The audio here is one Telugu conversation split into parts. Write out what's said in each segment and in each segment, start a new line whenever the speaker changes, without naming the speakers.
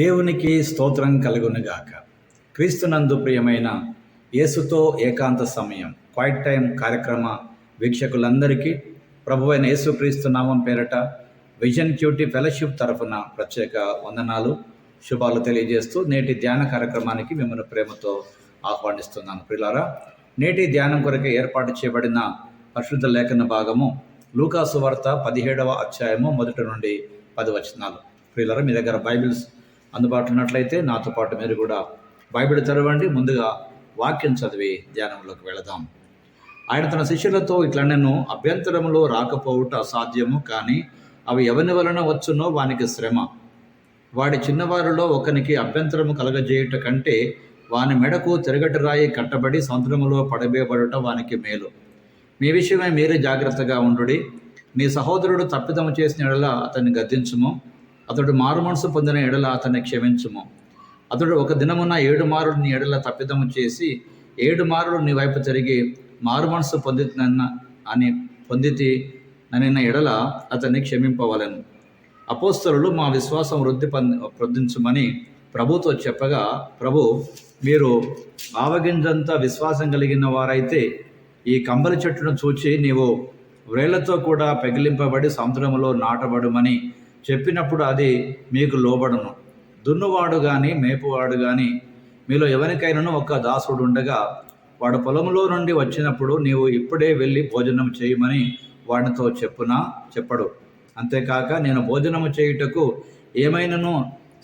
దేవునికి స్తోత్రం కలుగునుగాక. క్రీస్తునందు ప్రియమైన యేసుతో ఏకాంత సమయం క్వైట్ టైం కార్యక్రమ వీక్షకులందరికీ ప్రభు అయిన యేసుక్రీస్తు నామం పేరట విజన్ క్యూటీ ఫెలోషిప్ తరఫున ప్రత్యేక వందనాలు శుభాలు తెలియజేస్తూ నేటి ధ్యాన కార్యక్రమానికి మిమ్మల్ని ప్రేమతో ఆహ్వానిస్తున్నాను. ప్రిలారా నేటి ధ్యానం కొరకు ఏర్పాటు చేయబడిన పరిశుద్ధ లేఖన భాగము లూకాసు వార్త పదిహేడవ అధ్యాయము మొదటి నుండి పది వచనాలు. ప్రియులరా మీ దగ్గర బైబిల్స్ అందుబాటులో ఉన్నట్లయితే నాతో పాటు మీరు కూడా బైబిల్ తెరవండి ముందుగా వాక్యం చదివి ధ్యానంలోకి వెళదాం. ఆయన తన శిష్యులతో ఇట్లా నేను అభ్యంతరములో రాకపోవుట అసాధ్యము కానీ అవి ఎవని వలన వచ్చునో వానికి శ్రమ. వాడి చిన్నవారిలో ఒకనికి అభ్యంతరము కలగజేయుట కంటే వాని మెడకు తిరగటి రాయి కట్టబడి సముద్రములో పడవేయబడుట వానికి మేలు. మీ విషయమే మీరే జాగ్రత్తగా ఉండుడి. నీ సహోదరుడు తప్పిదము చేసిన ఎడల అతన్ని గద్దించుము. అతడు మారు మనసు పొందిన ఎడల అతన్ని క్షమించుము. అతడు ఒక దినమున ఏడు మారుడు నీ ఎడల తప్పిదము చేసి ఏడు మారుడు నీ వైపు తిరిగి మారు మనసు పొందిన అని పొందితి నన్న ఎడల అతన్ని క్షమింపవలను. అపోస్తలు మా విశ్వాసం వృద్ధి పొంది వృద్ధించమని ప్రభుతో చెప్పగా ప్రభు మీరు ఆవగింజంతా విశ్వాసం కలిగిన వారైతే ఈ కంబలి చెట్టును చూచి నీవు వ్రేళ్ళతో కూడా పెగిలింపబడి సముద్రంలో నాటబడుమని చెప్పినప్పుడు అది మీకు లోబడును. దున్నువాడు కానీ మేపువాడు కానీ మీలో ఎవరికైనాను ఒక దాసుడు ఉండగా వాడు పొలంలో నుండి వచ్చినప్పుడు నీవు ఇప్పుడే వెళ్ళి భోజనం చేయమని వాడితో చెప్పునా చెప్పడు. అంతేకాక నేను భోజనము చేయుటకు ఏమైనాను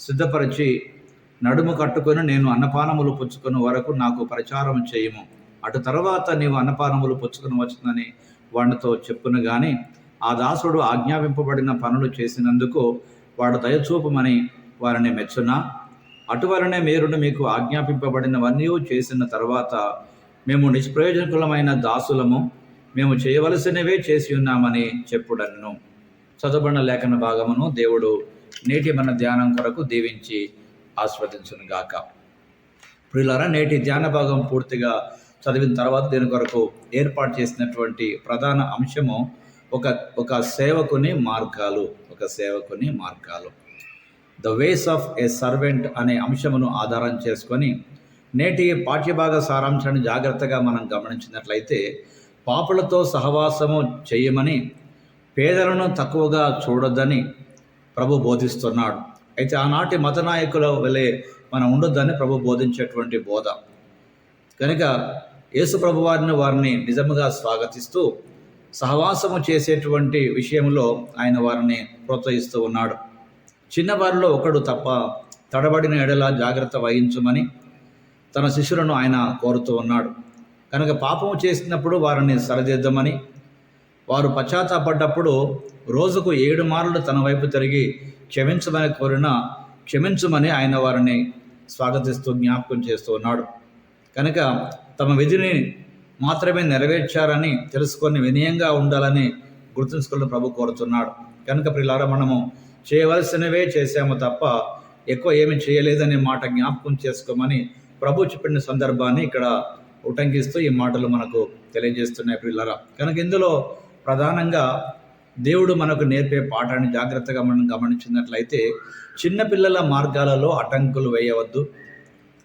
సిద్ధపరిచి నడుము కట్టుకొని నేను అన్నపానములు పుచ్చుకున్న వరకు నాకు ప్రచారం చేయము. అటు తర్వాత నీవు అన్నపానములు పుచ్చుకుని వచ్చిందని వాడితో చెప్పును కానీ ఆ దాసుడు ఆజ్ఞాపింపబడిన పనులు చేసినందుకు వాడు దయచూపమని వారిని మెచ్చునా. అటువలనే మీరును మీకు ఆజ్ఞాపింపబడినవన్నీ చేసిన తర్వాత మేము నిష్ప్రయోజకులమైన దాసులము. మేము చేయవలసినవే చేసి ఉన్నామని చెప్పుడన్ను చదవబడిన లేఖన భాగమును దేవుడు నేటి మన ధ్యానం కొరకు దీవించి ఆస్వాదించును గాక ప్రియులారా నేటి ధ్యాన భాగం పూర్తిగా చదివిన తర్వాత దీని కొరకు ఏర్పాటు చేసినటువంటి ప్రధాన అంశము ఒక ఒక సేవకుని మార్గాలు ఒక సేవకుని మార్గాలు. The ways of a servant అనే అంశమును ఆధారం చేసుకొని నేటి పాఠ్యభాగ సారాంశాన్ని జాగ్రత్తగా మనం గమనించినట్లయితే పాపులతో సహవాసము చేయమని పేదలను తక్కువగా చూడొద్దని ప్రభు బోధిస్తున్నాడు. అయితే ఆనాటి మత నాయకుల వలె మనం ఉండొద్దని ప్రభు బోధించేటువంటి బోధ. కనుక యేసు ప్రభు వారిని వారిని నిజముగా స్వాగతిస్తూ సహవాసము చేసేటువంటి విషయంలో ఆయన వారిని ప్రోత్సహిస్తూ ఉన్నాడు. చిన్నవారిలో ఒకడు తప్ప తడబడిన ఎడల జాగ్రత్త వహించమని తన శిష్యులను ఆయన కోరుతూ ఉన్నాడు. కనుక పాపము చేసినప్పుడు వారిని సరిదిద్దమని వారు పశ్చాత్తాపడ్డప్పుడు రోజుకు ఏడు మార్లు తన వైపు తిరిగి క్షమించమని కోరిన క్షమించమని ఆయన వారిని స్వాగతిస్తూ జ్ఞాపకం చేస్తూ ఉన్నాడు. కనుక తమ విధిని మాత్రమే నెరవేర్చారని తెలుసుకొని వినయంగా ఉండాలని గుర్తుంచుకోవడం ప్రభు కోరుతున్నాడు. కనుక ప్రిలార మనము చేయవలసినవే చేశాము తప్ప ఎక్కువ ఏమి చేయలేదనే మాట జ్ఞాపకం చేసుకోమని ప్రభు చెప్పిన సందర్భాన్ని ఇక్కడ ఉటంకిస్తూ ఈ మాటలు మనకు తెలియజేస్తున్నాయి పిల్లరా కనుక ఇందులో ప్రధానంగా దేవుడు మనకు నేర్పే పాఠాన్ని జాగ్రత్తగా మనం గమనించినట్లయితే చిన్నపిల్లల మార్గాలలో అటంకులు వేయవద్దు.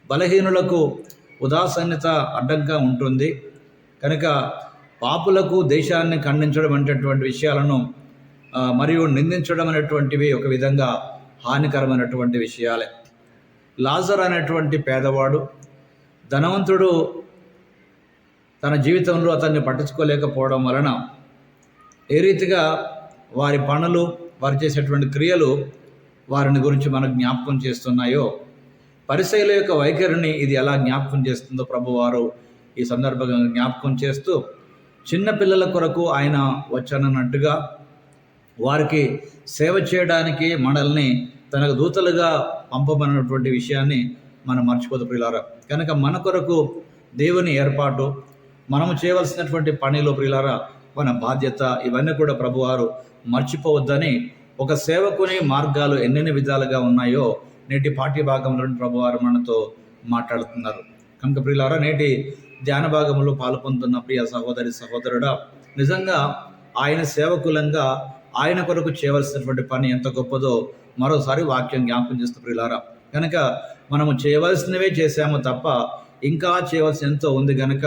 బలహీనులకు ఉదాసీనత అడ్డంగా ఉంటుంది. కనుక పాపులకు దేశాన్ని ఖండించడం అనేటటువంటి విషయాలను మరియు నిందించడం అనేటువంటివి ఒక విధంగా హానికరమైనటువంటి విషయాలే. లాజర్ అనేటువంటి పేదవాడు ధనవంతుడు తన జీవితంలో అతన్ని పట్టించుకోలేకపోవడం వలన ఏ రీతిగా వారి పనులు వారు చేసేటువంటి క్రియలు వారిని గురించి మనకు జ్ఞాపకం చేస్తున్నాయో పరిశైల యొక్క వైఖరిని ఇది ఎలా జ్ఞాపకం చేస్తుందో ప్రభువారు ఈ సందర్భంగా జ్ఞాపకం చేస్తూ చిన్నపిల్లల కొరకు ఆయన వచ్చానన్నట్టుగా వారికి సేవ చేయడానికి మనల్ని తనకు దూతలుగా పంపమన్నటువంటి విషయాన్ని మనం మర్చిపోదు ప్రియులారా. కనుక మన కొరకు దేవుని ఏర్పాటు మనము చేయవలసినటువంటి పనిలో ప్రియులారా మన బాధ్యత ఇవన్నీ కూడా ప్రభువారు మర్చిపోవద్దని ఒక సేవకుని మార్గాలు ఎన్నెన్ని విధాలుగా ఉన్నాయో నేటి పాఠ్య భాగంలో ప్రభువారు మనతో మాట్లాడుతున్నారు. కనుక ప్రియులారా నేటి ధ్యాన భాగంలో పాల్పొందుతున్న ప్రియ సహోదరి సహోదరుడా నిజంగా ఆయన సేవకులంగా ఆయన కొరకు చేయవలసినటువంటి పని ఎంత గొప్పదో మరోసారి వాక్యం జ్ఞాపకం చేస్తూ ప్రియులారా కనుక మనము చేయవలసినవే చేశాము తప్ప ఇంకా చేయవలసిన ఎంతో ఉంది కనుక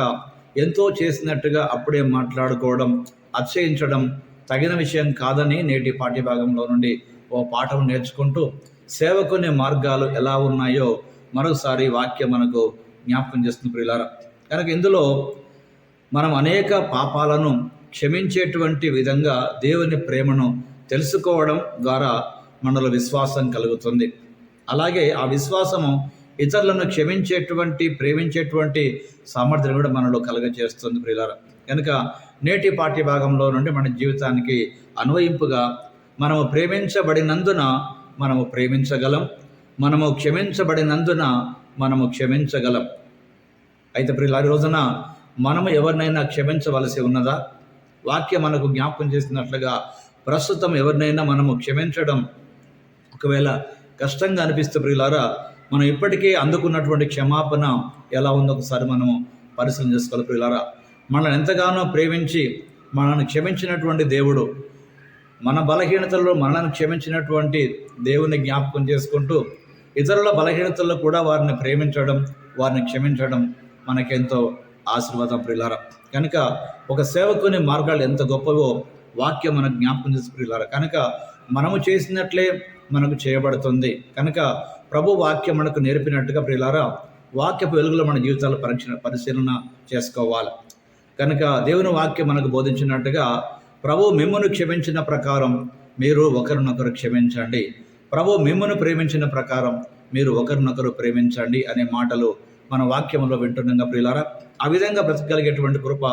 ఎంతో చేసినట్టుగా అప్పుడే మాట్లాడుకోవడం అత్యయించడం తగిన విషయం కాదని నేటి పాఠ్యభాగంలో నుండి ఓ పాఠం నేర్చుకుంటూ సేవకునే మార్గాలు ఎలా ఉన్నాయో మరోసారి వాక్యం మనకు జ్ఞాపకం చేస్తుంది ప్రియులారా. కనుక ఇందులో మనం అనేక పాపాలను క్షమించేటువంటి విధంగా దేవుని ప్రేమను తెలుసుకోవడం ద్వారా మనలో విశ్వాసం కలుగుతుంది. అలాగే ఆ విశ్వాసము ఇతరులను క్షమించేటువంటి ప్రేమించేటువంటి సామర్థ్యం కూడా మనలో కలగజేస్తుంది ప్రియులారా. కనుక నేటి పాఠ్య భాగంలో నుండి మన జీవితానికి అన్వయింపుగా మనము ప్రేమించబడినందున మనము ప్రేమించగలం. మనము క్షమించబడినందున మనము క్షమించగలం. అయితే ప్రియుల రోజున మనము ఎవరినైనా క్షమించవలసి ఉన్నదా? వాక్యం మనకు జ్ఞాపకం చేసినట్లుగా ప్రస్తుతం ఎవరినైనా మనము క్షమించడం ఒకవేళ కష్టంగా అనిపిస్తే ప్రియులారా మనం ఇప్పటికే అందుకున్నటువంటి క్షమాపణ ఎలా ఉందో ఒకసారి మనము పరిశీలన చేసుకోవాలి ప్రియులారా. మనల్ని ఎంతగానో ప్రేమించి మనల్ని క్షమించినటువంటి దేవుడు మన బలహీనతల్లో మనల్ని క్షమించినటువంటి దేవుని జ్ఞాపకం చేసుకుంటూ ఇతరుల బలహీనతల్లో కూడా వారిని ప్రేమించడం వారిని క్షమించడం మనకెంతో ఆశీర్వాదం ప్రియులారా కనుక ఒక సేవకుని మార్గాలు ఎంత గొప్పవో వాక్యం మనకు జ్ఞాపకం చేసి ప్రియులారా కనుక మనము చేసినట్లే మనకు చేయబడుతుంది. కనుక ప్రభు వాక్యం మనకు నేర్పినట్టుగా ప్రియులారా వాక్యపు వెలుగులో మన జీవితాలు పరీక్ష పరిశీలన చేసుకోవాలి. కనుక దేవుని వాక్యం మనకు బోధించినట్టుగా ప్రభు మిమ్మను క్షమించిన ప్రకారం మీరు ఒకరినొకరు క్షమించండి. ప్రభు మిమ్మను ప్రేమించిన ప్రకారం మీరు ఒకరినొకరు ప్రేమించండి అనే మాటలు మన వాక్యంలో వింటున్నాం ప్రియులారా. ఆ విధంగా బ్రతకగలిగేటువంటి కృప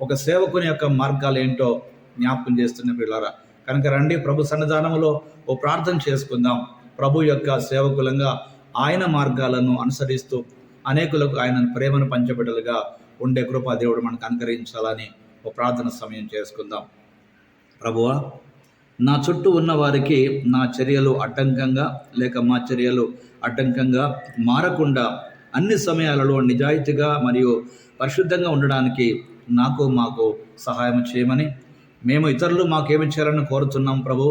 ఒక సేవకుని యొక్క మార్గాలు ఏంటో జ్ఞాపకం చేస్తున్న ప్రియులారా. కనుక రండి ప్రభు సన్నిధానంలో ఓ ప్రార్థన చేసుకుందాం. ప్రభు యొక్క సేవకులంగా ఆయన మార్గాలను అనుసరిస్తూ అనేకులకు ఆయన ప్రేమను పంచబిడ్డలుగా ఉండే కృప దేవుడు మనకు అనుకరించాలని ఓ ప్రార్థన సమయం చేసుకుందాం. ప్రభువా నా చుట్టూ ఉన్న వారికి నా చర్యలు అడ్డంకంగా లేక మా చర్యలు అడ్డంకంగా మారకుండా అన్ని సమయాలలో నిజాయితీగా మరియు పరిశుద్ధంగా ఉండడానికి నాకు మాకు సహాయం చేయమని మేము ఇతరులు మాకేమి చేయాలని కోరుతున్నాం ప్రభు.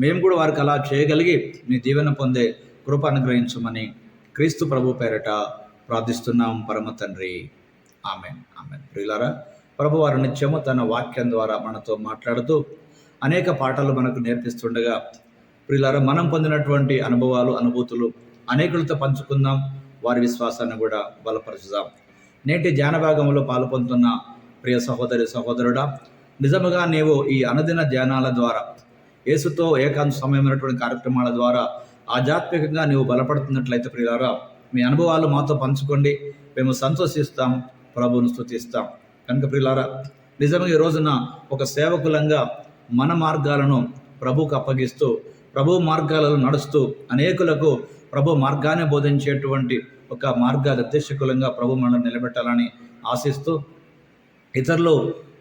మేము కూడా వారికి అలా చేయగలిగి మీ దీవెన పొందే కృప అనుగ్రహించమని క్రీస్తు ప్రభు పేరట ప్రార్థిస్తున్నాం. పరమ తండ్రి. ఆమె ఆమె ప్రియులారా ప్రభు వారి నిత్యము తన వాక్యం ద్వారా మనతో మాట్లాడుతూ అనేక పాఠాలు మనకు నేర్పిస్తుండగా ప్రియులారా మనం పొందినటువంటి అనుభవాలు అనుభూతులు అనేకులతో పంచుకుందాం. వారి విశ్వాసాన్ని కూడా బలపరచుదాం. నేటి ధ్యాన భాగంలో పాల్పొందుతున్న ప్రియ సహోదరి సహోదరుడా నిజముగా నీవు ఈ అనుదిన ధ్యానాల ద్వారా యేసుతో ఏకాంత సమయమైనటువంటి కార్యక్రమాల ద్వారా ఆధ్యాత్మికంగా నీవు బలపడుతున్నట్లయితే ప్రియులారా మీ అనుభవాలు మాతో పంచుకోండి. మేము సంతోషిస్తాం ప్రభువును స్థుతిస్తాం కనుక ప్రియులారా నిజంగా ఈ రోజున ఒక సేవకులంగా మన మార్గాలను ప్రభుకు అప్పగిస్తూ ప్రభు మార్గాలను నడుస్తూ అనేకులకు ప్రభు మార్గాన్ని బోధించేటువంటి ఒక మార్గ నిర్దేశకులంగా ప్రభు మనం నిలబెట్టాలని ఆశిస్తూ ఇతరులు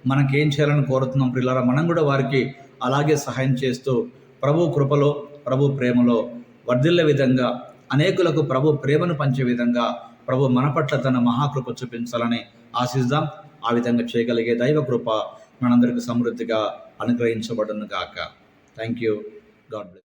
మనకేం చేయాలని కోరుతున్నాం పిల్లరా మనం కూడా వారికి అలాగే సహాయం చేస్తూ ప్రభు కృపలో ప్రభు ప్రేమలో వర్ధిల్లే విధంగా అనేకులకు ప్రభు ప్రేమను పంచే విధంగా ప్రభు మన పట్ల తన మహాకృప చూపించాలని ఆశిద్దాం. ఆ విధంగా చేయగలిగే దైవ కృప మనందరికి సమృద్ధిగా అనుగ్రహించబడును గాక. Thank you God bless